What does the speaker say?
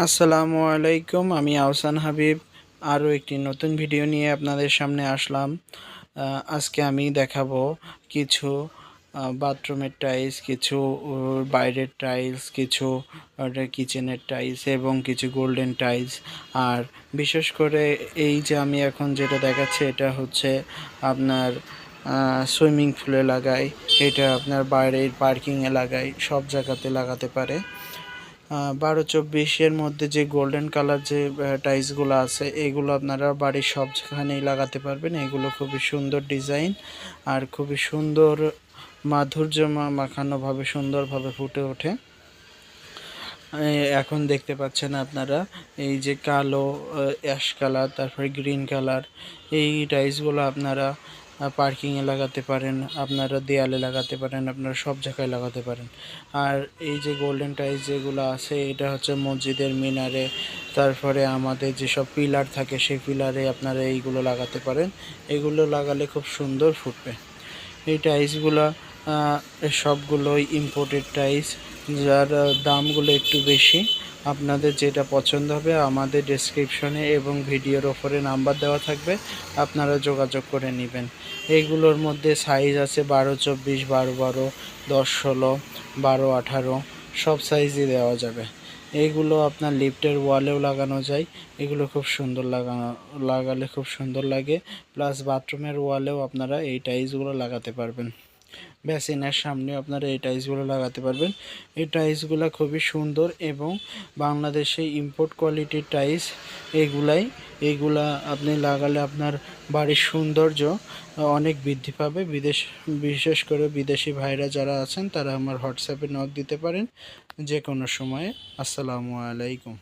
আসসালামু আলাইকুম, আমি আহসান হাবিব। আরও একটি নতুন ভিডিও নিয়ে আপনাদের সামনে আসলাম। আজকে আমি দেখাবো কিছু বাথরুমের টাইলস, কিছু বাইরের টাইলস, কিছু কিচেনের টাইলস এবং কিছু গোল্ডেন টাইলস। আর বিশেষ করে এই যে আমি এখন যেটা দেখাচ্ছি, এটা হচ্ছে আপনার সুইমিং পুলে লাগাই। এটা আপনার বাইরের পার্কিংয়ে লাগাই, সব জায়গাতে লাগাতে পারে। বারো চব্বিশের মধ্যে যে গোল্ডেন কালার যে টাইলসগুলো আছে, এগুলো আপনারা বাড়ির সব যেখানেই লাগাতে পারবেন। এগুলো খুবই সুন্দর ডিজাইন আর খুবই সুন্দর মাধুর্য মাখানোভাবে সুন্দরভাবে ফুটে ওঠে। এখন দেখতে পাচ্ছেন আপনারা এই যে কালো অ্যাশ কালার তারপরে গ্রিন কালার এই টাইলসগুলো আপনারা পার্কিংয়ে লাগাতে পারেন, আপনারা দেয়ালে লাগাতে পারেন, আপনারা সব জায়গায় লাগাতে পারেন। আর এই যে গোল্ডেন টাইস যেগুলো আছে, এটা হচ্ছে মসজিদের মিনারে, তারপরে আমাদের যেসব পিলার থাকে, সেই পিলারে আপনারা এইগুলো লাগাতে পারেন। এগুলো লাগালে খুব সুন্দর ফুটবে। এই টাইলসগুলো সবগুলোই ইম্পোর্টেড টাইলস যার দামগুলো একটু বেশি, আপনাদের যেটা পছন্দ হবে আমাদের ডেসক্রিপশনে এবং ভিডিওর ওপরে নাম্বার দেওয়া থাকবে, আপনারা যোগাযোগ করে নেবেন। এইগুলোর মধ্যে সাইজ আছে বারো, চব্বিশ, বারো বারো, দশ, ষোলো, বারো, আঠারো, সব সাইজই দেওয়া যাবে। এইগুলো আপনার লিফটের ওয়ালেও লাগানো যায়, এগুলো খুব সুন্দর লাগানো, লাগালে খুব সুন্দর লাগে প্লাস বাথরুমের ওয়ালেও আপনারা এই টাইলসগুলো লাগাতে পারবেন। বেসিনের সামনে আপনারা এই টাইলসগুলো লাগাতে পারবেন। এই টাইলসগুলো খুবই সুন্দর এবং বাংলাদেশে ইম্পোর্ট কোয়ালিটির টাইলস এগুলাই, এগুলা আপনি লাগালে আপনার বাড়ির সৌন্দর্য অনেক বৃদ্ধি পাবে। বিদেশ, বিশেষ করে বিদেশি ভাইরা যারা আছেন, তারা আমার হোয়াটসঅ্যাপে নক দিতে পারেন। যে কোনো সময়ে। আসসালামু আলাইকুম।